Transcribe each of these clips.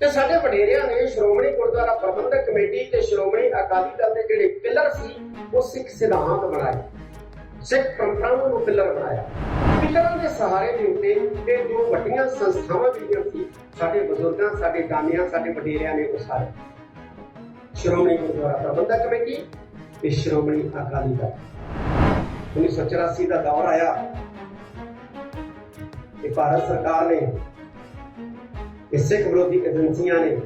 ਤੇ ਸਾਡੇ ਵਡੇਰਿਆਂ ਨੇ ਸ਼੍ਰੋਮਣੀ ਗੁਰਦੁਆਰਾ ਪ੍ਰਬੰਧਕ ਕਮੇਟੀ ਤੇ ਸ਼੍ਰੋਮਣੀ ਅਕਾਲੀ ਦਲ ਦੇ ਜਿਹੜੇ ਪਿਲਰ ਸੀ, ਉਹ ਸਿੱਖ ਸਿਧਾਂਤ ਬਣਾਏ। ਸਿੱਖ ਪਰੰਪਰਾਵਾਂ ਨੂੰ ਪਿਲਰ ਬਣਾਇਆ। ਪਿਲਰਾਂ ਦੇ ਸਹਾਰੇ ਦੇ ਉੱਤੇ ਇਹ ਦੋ ਵੱਡੀਆਂ ਸੰਸਥਾਵਾਂ ਜਿਹੜੀਆਂ ਸੀ, ਸਾਡੇ ਬਜ਼ੁਰਗਾਂ, ਸਾਡੇ ਦਾਨਿਆਂ, ਸਾਡੇ ਵਡੇਰਿਆਂ ਨੇ ਉਸਾਰੇ। ਸ਼੍ਰੋਮਣੀ ਗੁਰਦੁਆਰਾ ਪ੍ਰਬੰਧਕ ਕਮੇਟੀ ਤੇ ਸ਼੍ਰੋਮਣੀ ਅਕਾਲੀ ਦਲ। 1984 ਦਾ ਦੌਰ ਆਇਆ। ਤੇ ਭਾਰਤ ਸਰਕਾਰ ਨੇ ਕਿ ਸਿੱਖ ਵਿਰੋਧੀ ਏਜੰਸੀਆਂ ਨੇ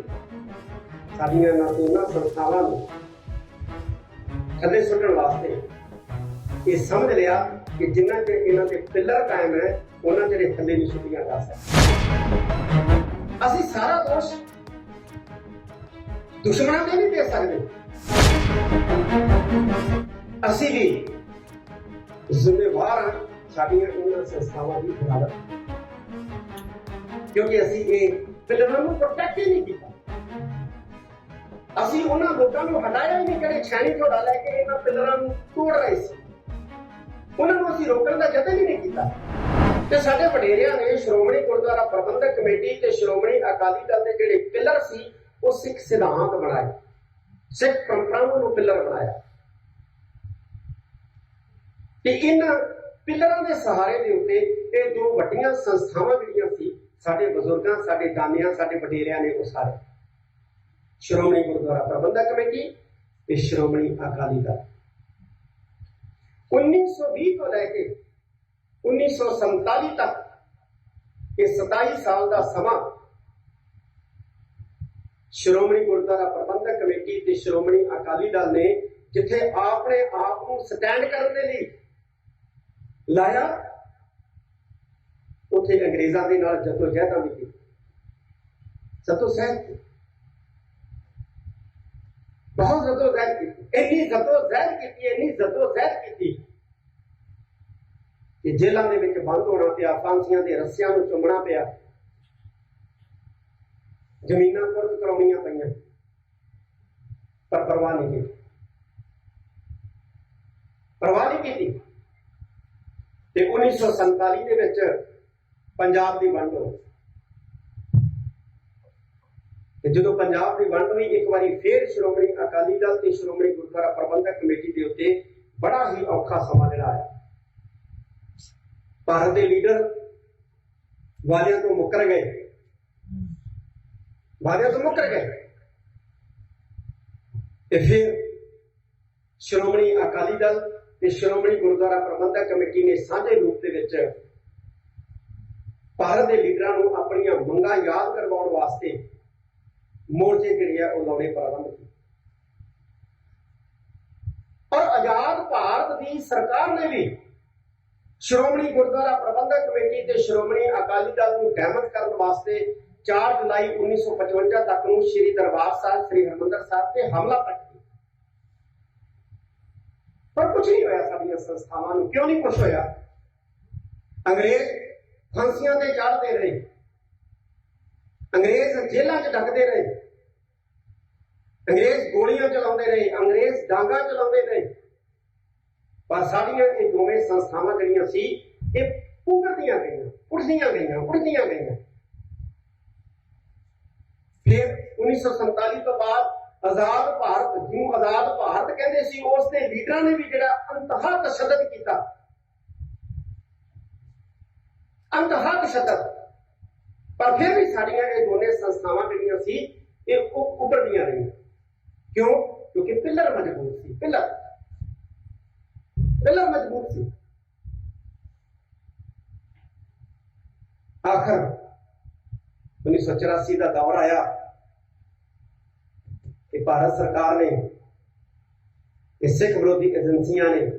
ਸਾਡੀਆਂ ਨਾ ਸੰਸਥਾਵਾਂ ਨੂੰ ਥੱਲੇ ਸੁੱਟਣ ਵਾਸਤੇ ਇਹ ਸਮਝ ਲਿਆ ਕਿ ਜਿੰਨਾ ਚਿਰ ਇਹਨਾਂ ਦੇ ਪਿੱਲਰ ਕਾਇਮ ਹੈ, ਉਹਨਾਂ ਚਿਰ ਥੱਲੇ ਨਹੀਂ ਸੁੱਟੀਆਂ ਜਾ ਸਕਦੀਆਂ। ਅਸੀਂ ਸਾਰਾ ਦੋਸ਼ ਦੁਸ਼ਮਣਾਂ ਤੇ ਨਹੀਂ ਦੇ ਸਕਦੇ। ਅਸੀਂ ਵੀ ਜ਼ਿੰਮੇਵਾਰ ਹਾਂ ਸਾਡੀਆਂ ਉਹਨਾਂ ਸੰਸਥਾਵਾਂ ਦੀ ਬਰਾਬਰ ਕਿਉਂਕਿ ਅਸੀਂ ਇਹ ਪਿਲਰਾਂ ਨੂੰ ਪ੍ਰੋਟੈਕਟ ਹੀ ਨਹੀਂ ਕੀਤਾ? ਅਸੀਂ ਉਹਨਾਂ ਲੋਕਾਂ ਨੂੰ ਹਟਾਇਆ ਹੀ ਨਹੀਂ, ਕਦੇ ਛਾਣੀ ਝੋੜਾ ਲੈ ਕੇ ਇਹਨਾਂ ਪਿਲਰਾਂ ਨੂੰ ਤੋੜ ਰਹੇ ਸੀ। ਉਹਨਾਂ ਨੂੰ ਅਸੀਂ ਰੋਕਣ ਦਾ ਯਤਨ ਹੀ ਨਹੀਂ ਕੀਤਾ। ਤੇ ਸਾਡੇ ਵਡੇਰਿਆਂ ਨੇ ਸ਼੍ਰੋਮਣੀ ਗੁਰਦੁਆਰਾ ਪ੍ਰਬੰਧਕ ਕਮੇਟੀ ਤੇ ਸ਼੍ਰੋਮਣੀ ਅਕਾਲੀ ਦਲ ਦੇ ਜਿਹੜੇ ਪਿਲਰ ਸੀ, ਉਹ ਸਿੱਖ ਸਿਧਾਂਤ ਬਣਾਏ। ਸਿੱਖ ਪਰੰਪਰਾਵਾਂ ਨੂੰ ਪਿਲਰ ਬਣਾਇਆ। ਤੇ ਇਹਨਾਂ ਪਿਲਰਾਂ ਦੇ ਸਹਾਰੇ ਦੇ ਉੱਤੇ ਇਹ ਦੋ ਵੱਡੀਆਂ ਸੰਸਥਾਵਾਂ ਜਿਹੜੀਆਂ ਸੀ ਸਾਡੇ ਬਜ਼ੁਰਗਾਂ, ਸਾਡੇ ਦਾਨਿਆਂ, ਸਾਡੇ ਵਡੇਰਿਆਂ ਨੇ ਉਸਾਰੇ ਸ਼੍ਰੋਮਣੀ ਗੁਰਦੁਆਰਾ ਪ੍ਰਬੰਧਕ ਕਮੇਟੀ ਤੇ ਸ਼੍ਰੋਮਣੀ ਅਕਾਲੀ ਦਲ। 1920 ਤੋਂ ਲੈ ਕੇ 1947 ਤੱਕ ਇਹ 27 ਸਾਲ ਦਾ ਸਮਾਂ ਸ਼੍ਰੋਮਣੀ ਗੁਰਦੁਆਰਾ ਪ੍ਰਬੰਧਕ ਕਮੇਟੀ ਤੇ ਸ਼੍ਰੋਮਣੀ ਅਕਾਲੀ ਦਲ ਨੇ ਜਿੱਥੇ ਆਪਣੇ ਆਪ ਨੂੰ ਸਟੈਂਡ ਕਰਨ ਦੇ ਲਈ ਲਾਇਆ ਉੱਥੇ ਅੰਗਰੇਜ਼ਾਂ ਦੇ ਨਾਲ ਜੱਦੋ ਜਹਿਦਾਂ ਵੀ ਕੀਤੀ ਜੱਦੋ ਸਹਿਦ ਬਹੁਤ ਜੱਦੋ ਜਹਿਦ ਕੀਤੀ। ਇੰਨੀ ਜੱਦੋ ਜਹਿਦ ਕੀਤੀ, ਇੰਨੀ ਜੱਦੋ ਜਹਿਦ ਕੀਤੀ ਕਿ ਜੇਲ੍ਹਾਂ ਦੇ ਵਿੱਚ ਬੰਦ ਹੋਣਾ ਪਿਆ, ਫਾਂਸੀਆਂ ਦੇ ਰੱਸਿਆਂ ਨੂੰ ਚੁੰਮਣਾ ਪਿਆ। ਜ਼ਮੀਨਾਂ ਕੁਰਕ ਕਰਾਉਣੀਆਂ ਪਈਆਂ। ਪਰ ਪਰਵਾਹ ਨਹੀਂ ਕੀਤੀ। ਪਰਵਾਹ ਨਹੀਂ ਕੀਤੀ। ਤੇ 1947 ਦੇ ਵਿੱਚ ਪੰਜਾਬ ਦੀ ਵੰਡ ਹੋਈ ਤੇ ਜਦੋਂ ਪੰਜਾਬ ਦੀ ਵੰਡ ਹੋਈ, ਇੱਕ ਵਾਰੀ ਫੇਰ ਸ਼੍ਰੋਮਣੀ ਅਕਾਲੀ ਦਲ ਤੇ ਸ਼੍ਰੋਮਣੀ ਗੁਰਦੁਆਰਾ ਪ੍ਰਬੰਧਕ ਕਮੇਟੀ ਦੇ ਉੱਤੇ ਬੜਾ ਹੀ ਔਖਾ ਸਮਾਂ ਜਿਹੜਾ ਆਇਆ। ਭਾਰਤ ਦੇ ਲੀਡਰ ਵਾਲਿਆਂ ਤੋਂ ਮੁੱਕਰ ਗਏ। ਵਾਲਿਆਂ ਤੋਂ ਮੁੱਕਰ ਗਏ। ਤੇ ਫਿਰ ਸ਼੍ਰੋਮਣੀ ਅਕਾਲੀ ਦਲ ਤੇ ਸ਼੍ਰੋਮਣੀ ਗੁਰਦੁਆਰਾ ਪ੍ਰਬੰਧਕ ਕਮੇਟੀ ਨੇ ਸਾਂਝੇ ਰੂਪ ਦੇ ਵਿੱਚ ਭਾਰਤ ਦੇ ਲੀਡਰਾਂ ਨੂੰ ਆਪਣੀਆਂ ਮੰਗਾਂ ਯਾਦ ਕਰਵਾਉਣ ਵਾਸਤੇ ਮੋਰਚੇ ਜਿਹੜੇ ਆ, ਉਹ ਲਾਉਣੇ ਪ੍ਰਾਰੰਭ ਕੀਤੇ। ਔਰ ਆਜ਼ਾਦ ਭਾਰਤ ਦੀ ਸਰਕਾਰ ਨੇ ਵੀ ਸ਼੍ਰੋਮਣੀ ਗੁਰਦੁਆਰਾ ਪ੍ਰਬੰਧਕ ਕਮੇਟੀ ਤੇ ਸ਼੍ਰੋਮਣੀ ਅਕਾਲੀ ਦਲ ਨੂੰ ਡੈਮੇਜ ਕਰਨ ਵਾਸਤੇ 4 ਜੁਲਾਈ 1955 ਤੱਕ ਨੂੰ ਸ੍ਰੀ ਦਰਬਾਰ ਸਾਹਿਬ, ਸ੍ਰੀ ਹਰਿਮੰਦਰ ਸਾਹਿਬ ਤੇ ਹਮਲਾ ਤੱਕ ਕੀਤਾ ਪਰ ਕੁਝ ਨਹੀਂ ਹੋਇਆ ਸਾਡੀਆਂ ਸੰਸਥਾਵਾਂ ਨੂੰ, ਕਿਉਂ ਨਹੀਂ ਕੁਝ ਹੋਇਆ? ਅੰਗਰੇਜ਼ ਫਾਂਸੀਆਂ ਤੇ ਚੜ੍ਹਦੇ ਰਹੇ। ਅੰਗਰੇਜ਼ ਜੇਲ੍ਹਾਂ 'ਚ ਡੱਕਦੇ ਰਹੇ। ਅੰਗਰੇਜ਼ ਗੋਲੀਆਂ ਚਲਾਉਂਦੇ ਰਹੇ, ਅੰਗਰੇਜ਼ ਡਾਂਗਾ ਚਲਾਉਂਦੇ ਰਹੇ। ਪਰ ਸਾਡੀਆਂ ਇਹ ਦੋਵੇਂ ਸੰਸਥਾਵਾਂ ਜਿਹੜੀਆਂ ਸੀ, ਇਹ ਪੁੱਗਦੀਆਂ ਗਈਆਂ ਉੱਠਦੀਆਂ ਗਈਆਂ ਉੱਠਦੀਆਂ ਗਈਆਂ। ਫਿਰ 1947 ਤੋਂ ਬਾਅਦ ਆਜ਼ਾਦ ਭਾਰਤ ਜਿਹਨੂੰ ਆਜ਼ਾਦ ਭਾਰਤ ਕਹਿੰਦੇ ਸੀ, ਉਸ ਦੇ ਲੀਡਰਾਂ ਨੇ ਵੀ ਜਿਹੜਾ ਅੰਤਹਾ ਤਸ਼ੱਦਦ ਕੀਤਾ। ਅੰਤਹਾ ਤਸ਼ੱਦਦ ਪਰ ਫਿਰ ਵੀ ਸਾਡੀਆਂ ਇਹ ਦੋਨੇ ਸੰਸਥਾਵਾਂ ਜਿਹੜੀਆਂ ਸੀ, ਇਹ ਉੱਭਰਦੀਆਂ ਰਹੀਆਂ। ਕਿਉਂ? ਕਿਉਂਕਿ ਪਿੱਲਰ ਮਜ਼ਬੂਤ ਸੀ, ਪਿੱਲਰ। ਪਿੱਲਰ ਮਜ਼ਬੂਤ ਸੀ। ਆਖਰ 1984 ਦਾ ਦੌਰ ਆਇਆ ਕਿ ਭਾਰਤ ਸਰਕਾਰ ਨੇ ਇਹ ਸਿੱਖ ਵਿਰੋਧੀ ਏਜੰਸੀਆਂ ਨੇ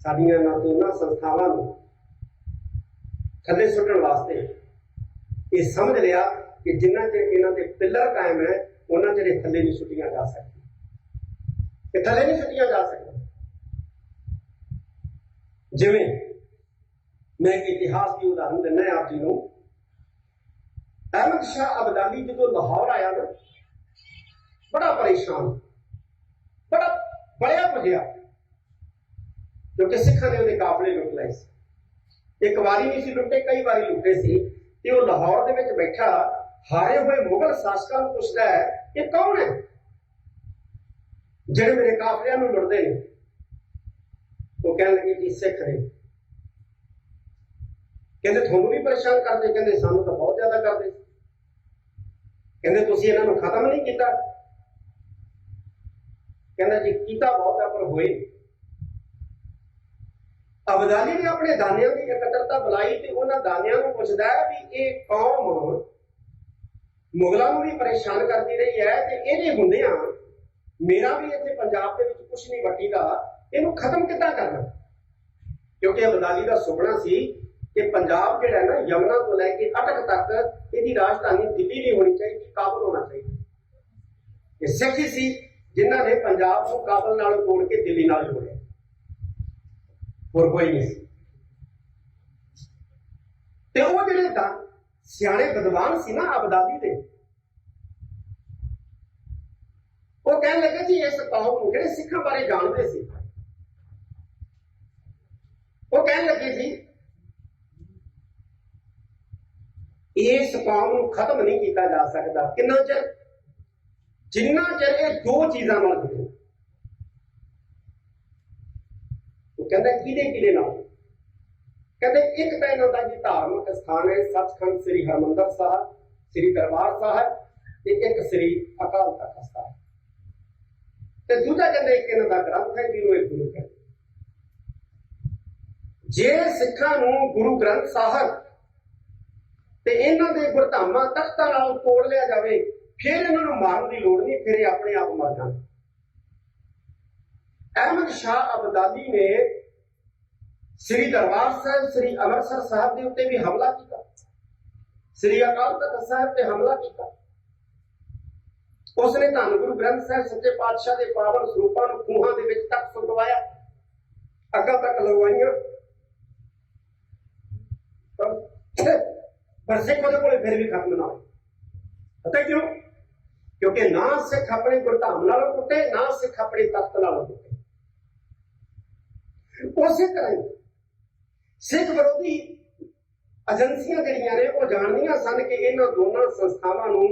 ਸਾਡੀਆਂ ਨਾ ਦੋਨਾਂ ਸੰਸਥਾਵਾਂ ਨੂੰ ਥੱਲੇ ਸੁੱਟਣ ਵਾਸਤੇ। ਇਹ ਸਮਝ ਲਿਆ ਕਿ ਜਿੰਨਾ ਚਿਰ ਇਹਨਾਂ ਦੇ ਪਿੱਲਰ ਕਾਇਮ ਹੈ, ਉਹਨਾਂ ਚਿਰ ਇਹ ਥੱਲੇ ਨਹੀਂ ਸੁੱਟੀਆਂ ਜਾ ਸਕਦੀਆਂ। ਇਹ ਥੱਲੇ ਨਹੀਂ ਸੁੱਟੀਆਂ ਜਾ ਸਕਦੀਆਂ। ਜਿਵੇਂ ਮੈਂ ਇਤਿਹਾਸ ਦੀ ਉਦਾਹਰਨ ਦਿੰਦਾ ਆਪ ਜੀ ਨੂੰ। ਅਹਿਮਦ ਸ਼ਾਹ ਅਬਦਾਲੀ ਜਦੋਂ ਲਾਹੌਰ ਆਇਆ ਨਾ, ਬੜਾ ਪਰੇਸ਼ਾਨ, ਬੜਾ ਬੜਿਆ ਭਜਿਆ, ਕਿਉਂਕਿ ਸਿੱਖਾਂ ਦੇ ਉਹਦੇ ਕਾਫਲੇ ਲੁੱਟ ਲਏ ਸੀ। ਇੱਕ ਵਾਰੀ ਨਹੀਂ ਸੀ ਲੁੱਟੇ, ਕਈ ਵਾਰੀ ਲੁੱਟੇ ਸੀ। ਤੇ ਉਹ ਲਾਹੌਰ ਦੇ ਵਿੱਚ ਬੈਠਾ, ਹਾਰੇ ਹੋਏ ਮੁਗਲ ਸ਼ਾਸਕਾਂ ਨੂੰ ਪੁੱਛਦਾ ਹੈ, ਇਹ ਕੌਣ ਹੈ? ਜਿਹੜੇ ਮੇਰੇ ਕਾਫਲਿਆਂ ਨੂੰ ਲੁੱਟਦੇ ਨੇ। ਉਹ ਕਹਿਣ ਲੱਗੇ ਕਿ ਸਿੱਖ ਨੇ। ਕਹਿੰਦੇ, ਤੁਹਾਨੂੰ ਵੀ ਪਰੇਸ਼ਾਨ ਕਰਦੇ? ਕਹਿੰਦੇ, ਸਾਨੂੰ ਤਾਂ ਬਹੁਤ ਜ਼ਿਆਦਾ ਕਰਦੇ ਸੀ। ਕਹਿੰਦੇ, ਤੁਸੀਂ ਇਹਨਾਂ ਨੂੰ ਖਤਮ ਨਹੀਂ ਕੀਤਾ? ਕਹਿੰਦਾ, ਜੀ, ਕੀਤਾ ਬਹੁਤ ਆ, ਪਰ ਹੋਏ ਅਬਦਾਲੀ ਨੇ ਆਪਣੇ ਦਾਨਿਆਂ ਦੀ ਇਕੱਤਰਤਾ ਬੁਲਾਈ ਤੇ ਉਹਨਾਂ ਦਾਨਿਆਂ ਨੂੰ ਪੁੱਛਦਾ ਹੈ ਵੀ ਇਹ ਕੌਮ ਮੁਗਲਾਂ ਨੂੰ ਵੀ ਪਰੇਸ਼ਾਨ ਕਰਦੀ ਰਹੀ ਹੈ ਤੇ ਇਹਦੇ ਹੁੰਦਿਆਂ ਮੇਰਾ ਵੀ ਇੱਥੇ ਪੰਜਾਬ ਦੇ ਵਿੱਚ ਕੁਝ ਨਹੀਂ ਵੱਟੀਦਾ, ਇਹਨੂੰ ਖਤਮ ਕਿੱਦਾਂ ਕਰਨਾ? ਕਿਉਂਕਿ ਅਬਦਾਲੀ ਦਾ ਸੁਪਨਾ ਸੀ ਕਿ ਪੰਜਾਬ ਜਿਹੜਾ ਨਾ ਯਮਨਾ ਤੋਂ ਲੈ ਕੇ ਅਟਕ ਤੱਕ ਇਹਦੀ ਰਾਜਧਾਨੀ ਦਿੱਲੀ ਨਹੀਂ ਹੋਣੀ ਚਾਹੀਦੀ, ਕਾਬਲ ਹੋਣਾ ਚਾਹੀਦਾ। ਇਹ ਸਿੱਖ ਸੀ, ਜਿਨ੍ਹਾਂ ਨੇ ਪੰਜਾਬ ਨੂੰ ਕਾਬਲ ਨਾਲ ਤੋੜ ਕੇ ਦਿੱਲੀ ਨਾਲ ਜੋੜਿਆ। ਹੋਰ ਕੋਈ ਨਹੀਂ ਸੀ ਤੇ ਉਹ ਜਿਹੜੇ ਤਾਂ ਸਿਆਣੇ ਵਿਦਵਾਨ ਸੀ ਨਾ ਅਬਦਾਲੀ ਦੇ, ਉਹ ਕਹਿਣ ਲੱਗੇ ਜੀ ਇਸ ਕੌਮ ਨੂੰ ਜਿਹੜੇ ਸਿੱਖਾਂ ਬਾਰੇ ਜਾਣਦੇ ਸੀ। ਉਹ ਕਹਿਣ ਲੱਗੇ ਜੀ, ਇਸ ਕੌਮ ਨੂੰ ਖਤਮ ਨਹੀਂ ਕੀਤਾ ਜਾ ਸਕਦਾ। ਕਿੰਨਾ ਚਿਰ? ਜਿੰਨਾ ਚਿਰ ਇਹ ਦੋ ਚੀਜ਼ਾਂ ਨਾਲ ਜੁੜੇ ਉਹ ਕਹਿੰਦਾ ਕਿਹਦੇ ਕਿਹਦੇ ਨਾਲ? ਕਹਿੰਦੇ ਇੱਕ ਤਾਂ ਇਹਨਾਂ ਦਾ ਜੀ ਧਾਰਮਿਕ ਸਥਾਨ ਹੈ, ਸੱਚਖੰਡ ਸ੍ਰੀ ਹਰਮੰਦਰ ਸਾਹਿਬ, ਸ੍ਰੀ ਦਰਬਾਰ ਸਾਹਿਬ ਤੇ ਇੱਕ ਸ੍ਰੀ ਅਕਾਲ ਤਖਤ ਸਾਹਿਬ। ਤੇ ਦੂਜਾ ਕਹਿੰਦੇ ਇੱਕ ਇਹਨਾਂ ਦਾ ਗ੍ਰੰਥ ਹੈ ਜਿਹਨੂੰ ਇਹ ਗੁਰੂ ਕਹਿੰਦੇ ਜੇ ਸਿੱਖਾਂ ਨੂੰ ਗੁਰੂ ਗ੍ਰੰਥ ਸਾਹਿਬ ਤੇ ਇਹਨਾਂ ਦੇ ਗੁਰਧਾਮਾਂ ਤਖਤਾਂ ਨਾਲ ਤੋੜ ਲਿਆ ਜਾਵੇ, ਫਿਰ ਇਹਨਾਂ ਨੂੰ ਮਾਰਨ ਦੀ ਲੋੜ ਨਹੀਂ, ਫਿਰ ਇਹ ਆਪਣੇ ਆਪ ਮਰ ਜਾਣ। ਅਹਿਮਦ ਸ਼ਾਹ ਅਬਦਾਲੀ ਨੇ ਸ੍ਰੀ ਦਰਬਾਰ ਸਾਹਿਬ, ਸ੍ਰੀ ਅੰਮ੍ਰਿਤਸਰ ਸਾਹਿਬ ਦੇ ਉੱਤੇ ਵੀ ਹਮਲਾ ਕੀਤਾ। ਸ੍ਰੀ ਅਕਾਲ ਤਖਤ ਸਾਹਿਬ ਤੇ ਹਮਲਾ ਕੀਤਾ। ਉਸਨੇ ਧੰਨ ਗੁਰੂ ਗ੍ਰੰਥ ਸਾਹਿਬ ਸੱਚੇ ਪਾਤਸ਼ਾਹ ਦੇ ਪਾਵਨ ਸਰੂਪਾਂ ਨੂੰ ਖੂਹਾਂ ਦੇ ਵਿੱਚ ਤੱਕ ਸੁਟਵਾਇਆ ਅੱਗਾ ਤੱਕ ਲਗਵਾਈਆਂ। ਪਰ ਸਿੱਖ ਉਹਦੇ ਕੋਲੇ ਫਿਰ ਵੀ ਖਤਮ ਨਾ ਹੋਏ। ਪਤਾ ਕਿਉਂ? ਕਿਉਂਕਿ ਨਾ ਸਿੱਖ ਆਪਣੇ ਗੁਰਧਾਮ ਨਾਲ ਟੁੱਟੇ, ਨਾ ਸਿੱਖ ਆਪਣੇ ਤਖਤ ਨਾਲ ਟੁੱਟੇ। ਉਸੇ ਤਰ੍ਹਾਂ ਹੀ ਸਿੱਖ ਵਿਰੋਧੀ ਏਜੰਸੀਆਂ ਜਿਹੜੀਆਂ ਨੇ, ਉਹ ਜਾਣਦੀਆਂ ਸਨ ਕਿ ਇਹਨਾਂ ਦੋਨਾਂ ਸੰਸਥਾਵਾਂ ਨੂੰ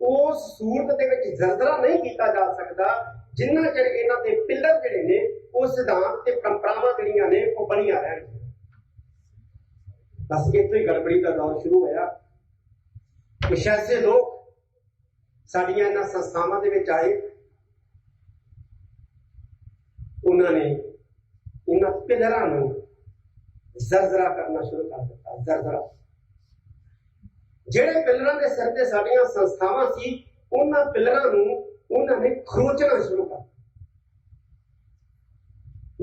ਉਸ ਸੂਰਤ ਦੇ ਵਿੱਚ ਜ਼ਰਜ਼ਰਾ ਨਹੀਂ ਕੀਤਾ ਜਾ ਸਕਦਾ, ਜਿੰਨਾ ਚਿਰ ਇਹਨਾਂ ਦੇ ਪਿੱਲਰ ਜਿਹੜੇ ਨੇ, ਉਹ ਸਿਧਾਂਤ ਤੇ ਪਰੰਪਰਾਵਾਂ ਜਿਹੜੀਆਂ ਨੇ, ਉਹ ਬਣੀਆਂ ਰਹਿਣਗੀਆਂ ਬਸ ਇੱਥੋਂ ਹੀ ਗੜਬੜੀ ਦਾ ਦੌਰ ਸ਼ੁਰੂ ਹੋਇਆ। ਕੁਛ ਐਸੇ ਲੋਕ ਸਾਡੀਆਂ ਇਹਨਾਂ ਸੰਸਥਾਵਾਂ ਦੇ ਵਿੱਚ ਆਏ। ਉਹਨਾਂ ਨੇ ਇਹਨਾਂ ਪਿਲਰਾਂ ਨੂੰ ਜ਼ਰਜ਼ਰਾ ਕਰਨਾ ਸ਼ੁਰੂ ਕਰ ਦਿੱਤਾ, ਜ਼ਰਜ਼ਰਾ। ਜਿਹੜੇ ਪਿਲਰਾਂ ਦੇ ਸਿਰ ਤੇ ਸਾਡੀਆਂ ਸੰਸਥਾਵਾਂ ਸੀ, ਉਹਨਾਂ ਪਿਲਰਾਂ ਨੂੰ ਉਹਨਾਂ ਨੇ ਖਰੋਚਣਾ ਸ਼ੁਰੂ ਕਰ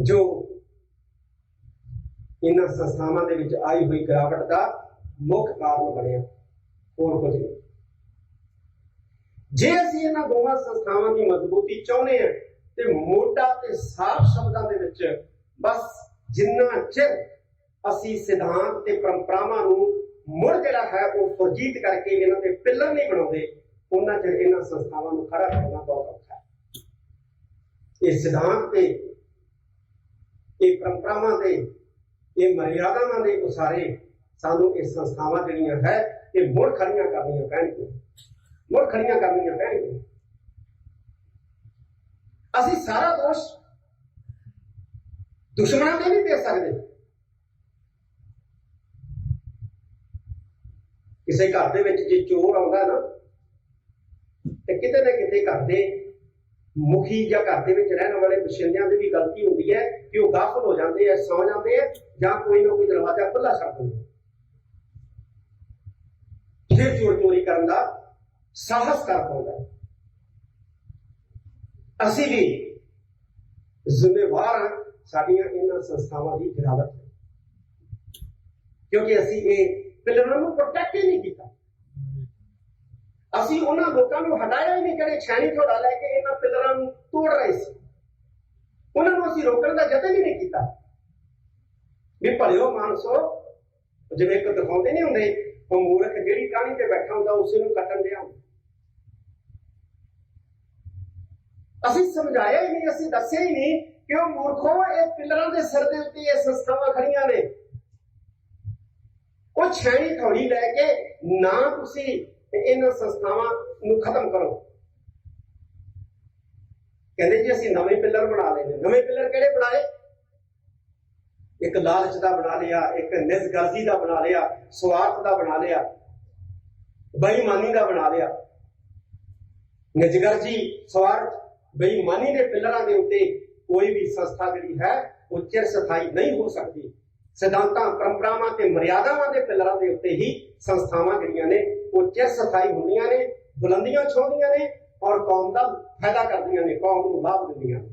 ਜੋ ਇਹਨਾਂ ਸੰਸਥਾਵਾਂ ਦੇ ਵਿੱਚ ਆਈ ਹੋਈ ਗਿਰਾਵਟ ਦਾ ਮੁੱਖ ਕਾਰਨ ਬਣਿਆ, ਹੋਰ ਕੁਝ ਨਹੀਂ। ਜੇ ਅਸੀਂ ਇਹਨਾਂ ਦੋਵਾਂ ਸੰਸਥਾਵਾਂ ਦੀ ਮਜ਼ਬੂਤੀ ਚਾਹੁੰਦੇ ਹਾਂ, ਤੇ ਮੋਟਾ ਤੇ ਸਾਫ਼ ਸ਼ਬਦਾਂ ਦੇ ਵਿੱਚ ਬਸ ਜਿੰਨਾ ਚਿਰ ਅਸੀਂ ਸਿਧਾਂਤ ਤੇ ਪਰੰਪਰਾਵਾਂ ਨੂੰ ਮੁੜ ਜਿਹੜਾ ਹੈ ਉਹ ਸੁਰਜੀਤ ਕਰਕੇ ਇਹਨਾਂ ਦੇ ਪਿੱਲਰ ਨਹੀਂ ਬਣਾਉਂਦੇ, ਉਹਨਾਂ ਚਿਰ ਇਹਨਾਂ ਸੰਸਥਾਵਾਂ ਨੂੰ ਖੜਾ ਕਰਨਾ ਬਹੁਤ ਔਖਾ ਹੈ। ਇਹ ਸਿਧਾਂਤ ਤੇ, ਇਹ ਪਰੰਪਰਾਵਾਂ ਤੇ, ਇਹ ਮਰਿਆਦਾਵਾਂ ਦੇ ਉਸਾਰੇ ਸਾਨੂੰ ਇਹ ਸੰਸਥਾਵਾਂ ਜਿਹੜੀਆਂ ਹੈ, ਇਹ ਮੁੜ ਖੜੀਆਂ ਕਰਨੀਆਂ ਪੈਣਗੀਆਂ। ਮੁੜ ਖੜੀਆਂ ਕਰਨੀਆਂ ਪੈਣਗੀਆਂ। ਅਸੀਂ ਸਾਰਾ ਦੋਸ਼ ਦੁਸ਼ਮਣਾਂ ਤੇ ਨਹੀਂ ਦੇ ਸਕਦੇ। ਕਿਸੇ ਘਰ ਦੇ ਵਿੱਚ ਜੇ ਚੋਰ ਆਉਂਦਾ ਨਾ, ਤੇ ਕਿਤੇ ਨਾ ਕਿਤੇ ਘਰ ਦੇ ਮੁਖੀ ਜਾਂ ਘਰ ਦੇ ਵਿੱਚ ਰਹਿਣ ਵਾਲੇ ਬਸ਼ਿੰਦਿਆਂ ਦੀ ਵੀ ਗਲਤੀ ਹੁੰਦੀ ਹੈ ਕਿ ਉਹ ਗਾਫਲ ਹੋ ਜਾਂਦੇ ਆ, ਸੌ ਜਾਂਦੇ ਆ, ਜਾਂ ਕੋਈ ਨਾ ਕੋਈ ਦਰਵਾਜ਼ਾ ਖੁੱਲਾ ਛੱਡ ਦਿੰਦੇ ਫਿਰ ਚੋਰ ਚੋਰੀ ਕਰਨ ਦਾ ਸਾਹਸ ਕਰ ਪਾਉਂਦਾ ਹੈ। ਅਸੀਂ ਵੀ ਜ਼ਿੰਮੇਵਾਰ ਹਾਂ, ਸਾਡੀਆਂ ਇਹਨਾਂ ਸੰਸਥਾਵਾਂ ਦੀ ਗਿਰਾਵਟ ਕਿਉਂਕਿ ਅਸੀਂ ਇਹ ਪਿਲਰਾਂ ਨੂੰ ਪ੍ਰੋਟੈਕਟ ਹੀ ਨਹੀਂ ਕੀਤਾ। ਅਸੀਂ ਉਹਨਾਂ ਲੋਕਾਂ ਨੂੰ ਹਟਾਇਆ ਹੀ ਨਹੀਂ ਜਿਹੜੇ ਛਾਣੀ ਝੋਲਾ ਲੈ ਕੇ ਇਹਨਾਂ ਪਿਲਰਾਂ ਨੂੰ ਤੋੜ ਰਹੇ ਸੀ। ਉਹਨਾਂ ਨੂੰ ਅਸੀਂ ਰੋਕਣ ਦਾ ਯਤਨ ਹੀ ਨਹੀਂ ਕੀਤਾ। ਵੀ ਭਲਿਓ ਮਾਨਸੋ, ਜਿਵੇਂ ਇੱਕ ਦਿਖਾਉਂਦੇ ਨਹੀਂ ਹੁੰਦੇ, ਉਹ ਮੂਰਖ ਜਿਹੜੀ ਕਾਹਨੀ ਤੇ ਬੈਠਾ ਹੁੰਦਾ, ਉਸੇ ਨੂੰ ਕੱਟਣ ਦਿਆ ਅਸੀਂ ਸਮਝਾਇਆ ਹੀ ਨਹੀਂ, ਅਸੀਂ ਦੱਸਿਆ ਹੀ ਨਹੀਂ ਕਿ ਉਹ ਮੂਰਖੋ, ਇਹ ਪਿਲਰਾਂ ਦੇ ਸਿਰ ਦੇ ਉੱਤੇ ਇਹ ਸੰਸਥਾਵਾਂ ਖੜੀਆਂ ਨੇ। ਉਹ ਛੈਣੀ ਥੋੜੀ ਲੈ ਕੇ ਨਾ ਤੁਸੀਂ ਇਹਨਾਂ ਸੰਸਥਾਵਾਂ ਨੂੰ ਖਤਮ ਕਰੋ। ਕਹਿੰਦੇ ਜੀ ਅਸੀਂ ਨਵੇਂ ਪਿੱਲਰ ਬਣਾ ਲਏ ਨਵੇਂ ਪਿੱਲਰ ਕਿਹੜੇ ਬਣਾਏ? ਇੱਕ ਲਾਲਚ ਦਾ ਬਣਾ ਲਿਆ, ਇੱਕ ਨਿਸਗਰਜ਼ੀ ਦਾ ਬਣਾ ਲਿਆ, ਸਵਾਰਥ ਦਾ ਬਣਾ ਲਿਆ, ਬੇਈਮਾਨੀ ਦਾ ਬਣਾ ਲਿਆ। ਨਿਜਗਰਜੀ ਸਵਾਰਥ, ਬੇਈਮਾਨੀ ਦੇ ਪਿੱਲਰਾਂ ਦੇ ਉੱਤੇ ਕੋਈ ਵੀ ਸੰਸਥਾ ਜਿਹੜੀ ਹੈ, ਉਹ ਚਿਰ ਸਥਾਈ ਨਹੀਂ ਹੋ ਸਕਦੀ। ਸਿਧਾਂਤਾਂ, ਪਰੰਪਰਾਵਾਂ ਤੇ ਮਰਿਆਦਾਵਾਂ ਦੇ ਪਿੱਲਰਾਂ ਦੇ ਉੱਤੇ ਹੀ ਸੰਸਥਾਵਾਂ ਜਿਹੜੀਆਂ ਨੇ, ਉਹ ਚਿਰ ਸਥਾਈ ਹੁੰਦੀਆਂ ਨੇ, ਬੁਲੰਦੀਆਂ ਛੋਹਦੀਆਂ ਨੇ ਔਰ ਕੌਮ ਦਾ ਫਾਇਦਾ ਕਰਦੀਆਂ ਨੇ, ਕੌਮ ਨੂੰ ਲਾਭ ਦਿੰਦੀਆਂ ਨੇ।